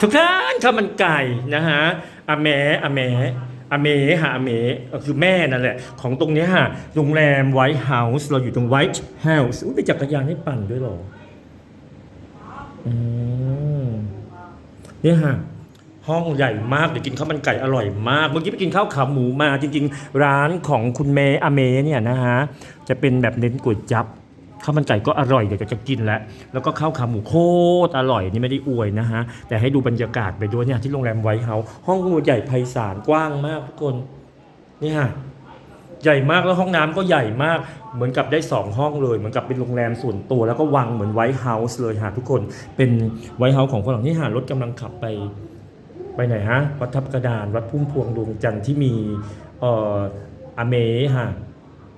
ทุกท่านข้าวมันไก่นะฮะอาแหมอาแหมอาเมฮะอเมคือแม่นั่นแหละ ของตรงนี้ฮะโรงแรมไวท์เฮาส์เราอยู่ตรงไวท์เฮาส์อุ้ยมีจักรยานให้ปั่นด้วยหรออืมเนี่ยฮะห้องใหญ่มากเดี๋ยวกินข้าวมันไก่อร่อยมาก เมื่อกี้ไปกินข้าวขาหมูมาจริง ๆ ร้านของคุณเมอเมเนี่ยนะฮะ จะเป็นแบบเน้นก๋วยจั๊บ ข้าวมันไก่ก็อร่อยเดี๋ยวจะกินแล้วแล้วก็ข้าวขาหมูโคตรอร่อยนี่ไม่ได้อวยนะฮะแต่ให้ดูบรรยากาศไปด้วยเนี่ยที่โรงแรมไวท์เฮาส์ห้องใหญ่ไพศาลกว้างมากทุกคนนี่ฮะใหญ่มากแล้วห้องน้ำก็ใหญ่มาก เหมือนกับได้สองห้องเลย เหมือนกับเป็นโรงแรมส่วนตัว แล้วก็วังเหมือนไวท์เฮาส์เลยฮะทุกคนเป็นไวท์เฮาส์ของฝรั่งนี่ฮะรถกำลังขับไปไปไหนฮะ วัดทับกระดาน วัดพุ่มพวงดวงจันทร์ที่มีเอ่ออเมฮะ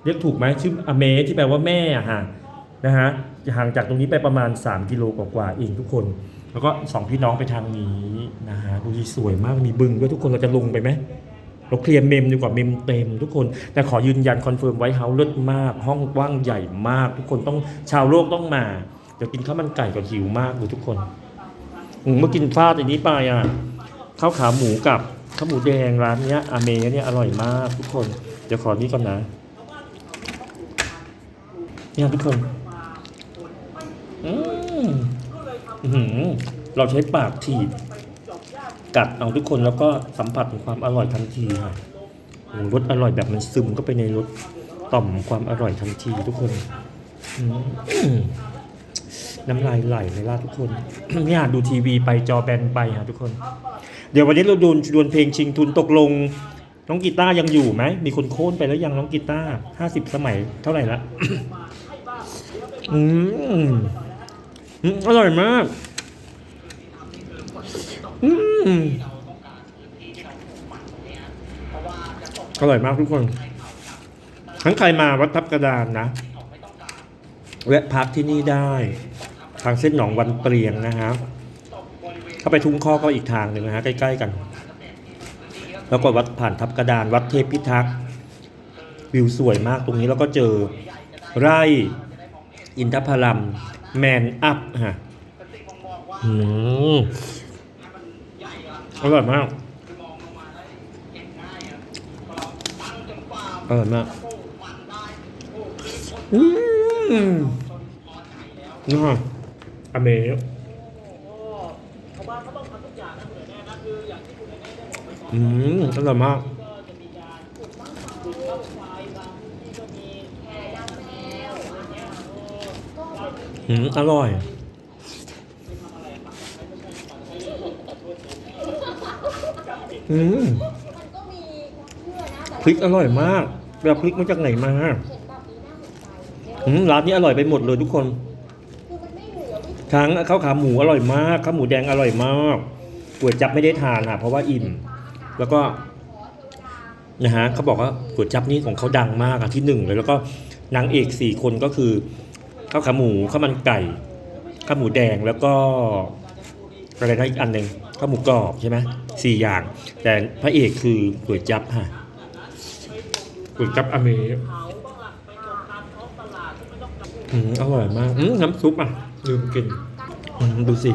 เรียกถูกไหมชื่ออเมที่แปลว่าแม่ฮะ นะฮะห่างจากตรงนี้ไปประมาณ 3 กิโลกว่าๆเองทุกคน แล้วก็สองพี่น้องไปทางนี้นะฮะดูดีสวยมากมีบึงด้วยทุกคนเราจะลงไปไหมเราเคลียร์เมมดีกว่าเมมเต็มทุกคน แต่ขอยืนยันคอนเฟิร์มไว้เฮาเลิศมาก ห้องกว้างใหญ่มาก ทุกคนต้องชาวโลกต้องมาเดี๋ยวกินข้าวมันไก่ก่อนหิวมากดูทุกคนอืมเมื่อกินฟาดอันนี้ไปอะข้าวขาหมูกับข้าวหมูแดงร้านเนี้ยอาเมเนี่ยอร่อยมากทุกคน เดี๋ยวขอนี้ก่อนนะเนี่ยทุกคน อืมเราใช้ปากถีบ กัดเอาทุกคนแล้วก็สัมผัสถึงความอร่อยทันทีค่ะรสอร่อยแบบมันซึมเข้าไปในรสต่อมความอร่อยทันทีทุกคนน้ำลายไหลเลยล่ะทุกคนเนี่ยดูทีวีไปจอแบนไปค่ะทุกคน เดี๋ยววันนี้เราดวลดวลเพลงชิงทุนตกลง น้องกีตาร์ยังอยู่ไหม มีคนโค่นไปแล้วยังน้องกีตาร์ห้าสิบสมัยเท่าไหร่ละอืม อร่อยมากอืมอร่อยมากทุกคน ทั้งใครมาวัดทับกระดานนะแวะพักที่นี่ได้ ทางเส้นหนองวันเปรียงนะครับเข้าไปทุ่งข้อก็อีกทางหนึ่งนะฮะใกล้ ๆ กัน แล้วก็วัดผ่านทับกระดาน วัดเทพพิทักษ์วิวสวยมากตรงนี้แล้วก็เจอไร่อินทพลัม แมนอัพฮะอืมอร่อยมากอร่อยมากอืมนี่ฮะอเมซอืมอร่อยมาก อืมอร่อย อืมพริกอร่อยมากแบบพริกมาจากไหนมาอืมร้านนี้อร่อยไปหมดเลยทุกคนทั้งข้าวขาหมูอร่อยมากข้าวหมูแดงอร่อยมากก๋วยจับไม่ได้ทานอะเพราะว่าอิ่ม แล้วก็นะฮะเขาบอกว่าก๋วยจับนี่ของเขาดังมากอะที่หนึ่งเลยแล้วก็นางเอกสี่คนก็คือ ข้าวขาหมูข้าวมันไก่ข้าวหมูแดงแล้วก็อะไรนะอีกอันหนึ่งข้าวหมูกรอบใช่ไหมสี่อย่าง แต่พระเอกคือก๋วยจับฮะก๋วยจับอเมริอืมอร่อยมากอืมน้ำซุปอะ ลืมกินอืมดูสิ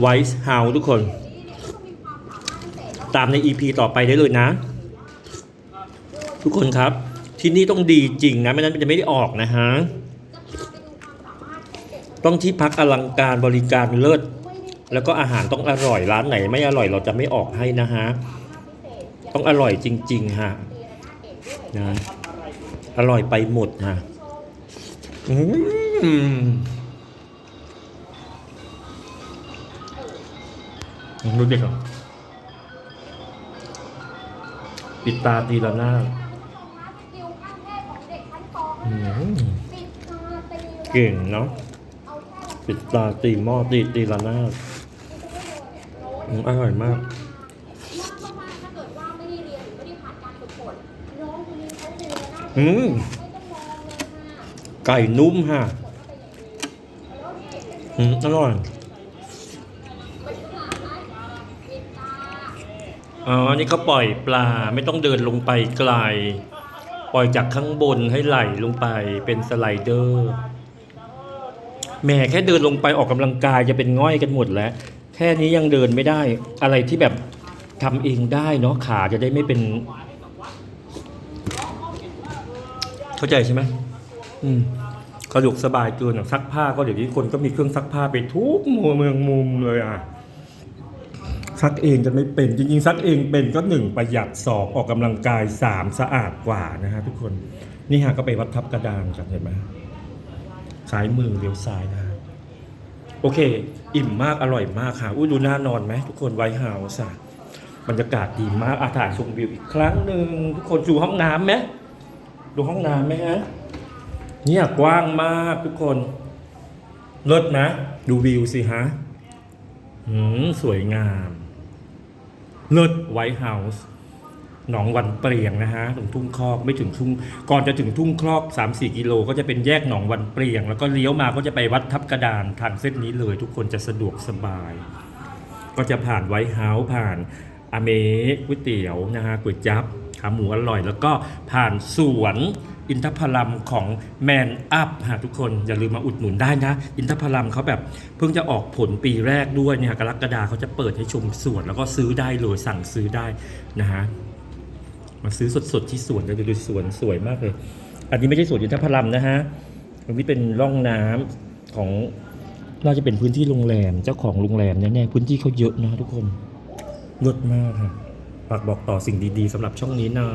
ไวท์เฮาทุกคน ตามใน EP ต่อไปได้เลยนะ ทุกคนครับ ที่นี่ต้องดีจริงนะ ไม่นั้นมันจะไม่ได้ออกนะฮะ ต้องที่พักอลังการบริการเลิศแล้วก็อาหารต้องอร่อยร้านไหน ไม่อร่อยเราจะไม่ออกให้นะฮะต้องอร่อยจริงๆฮะนะอร่อยไปหมดฮะอืมดูเด็กเหรอปิดตาตีละหน้าเก่งเนาะ ปิดตาตีหม้อตีตีละหน้าดอืมอร่อยมากอืมไก่นุ่มฮะอืมอร่อยอ๋อนี่เขาปล่อยปลาไม่ต้องเดินลงไปไกล ปล่อยจากข้างบนให้ไหลลงไปเป็นสไลเดอร์ แหม่แค่เดินลงไปออกกำลังกายจะเป็นง่อยกันหมดแล้ว แค่นี้ยังเดินไม่ได้ อะไรที่แบบทำเองได้เนาะขาจะได้ไม่เป็น เข้าใจใช่ไหมอืมสะดวกสบายเกินอะซักผ้าก็เดี๋ยวนี้คนก็มีเครื่องซักผ้าไปทุกมุมเมืองมุมเลยอะซักเองจะไม่เป็นจริงๆซักเองเป็นก็หนึ่งประหยัดสองออกกำลังกายสามสะอาดกว่านะฮะทุกคนนี่ฮะก็ไปวัดทับกระดานกันเห็นไหม ซ้ายมือเลี้ยวซ้ายนะโอเค อิ่มมากอร่อยมากค่ะอุ้ยดูน่านอนไหมทุกคนไวท์เฮาส์อะบรรยากาศดีมากอาถ่ายชมวิวอีกครั้งหนึ่งทุกคนดูห้องน้ำไหมดูห้องน้ำไหมฮะเนี่ยกว้างมากทุกคนเลิศนะ ดูวิวสิฮะหืมสวยงามเลิศไวท์เฮาส์ หนองวันเปรียงนะฮะตรงทุ่งคอกไม่ถึงทุ่งก่อนจะถึงทุ่งคอก 3-4 กิโล ก็จะเป็นแยกหนองวันเปรียง แล้วก็เลี้ยวมาก็จะไปวัดทับกระดานทางเส้นนี้เลย ทุกคนจะสะดวกสบาย ก็จะผ่านไวท์เฮาส์ผ่านอเมก๋วยเตี๋ยวนะฮะก๋วยจับขาหมูอร่อย แล้วก็ผ่านสวนอินทผลัมของแมนอัพฮะทุกคนอย่าลืมมาอุดหนุนได้นะ อินทผลัมเขาแบบเพิ่งจะออกผลปีแรกด้วยเนี่ยกรกฎาเขาจะเปิดให้ชมสวนแล้วก็ซื้อได้เลยสั่งซื้อได้นะฮะ มาซื้อสดๆที่สวนเลยดูสวนสวยมากเลย อันนี้ไม่ใช่สวนอินทผลัมนะฮะอันนี้เป็นร่องน้ำของน่าจะเป็นพื้นที่โรงแรมเจ้าของโรงแรมแน่ๆพื้นที่เขาเยอะนะทุกคนเลิศมากค่ะฝากบอกต่อสิ่งดีๆสำหรับช่องนี้นะ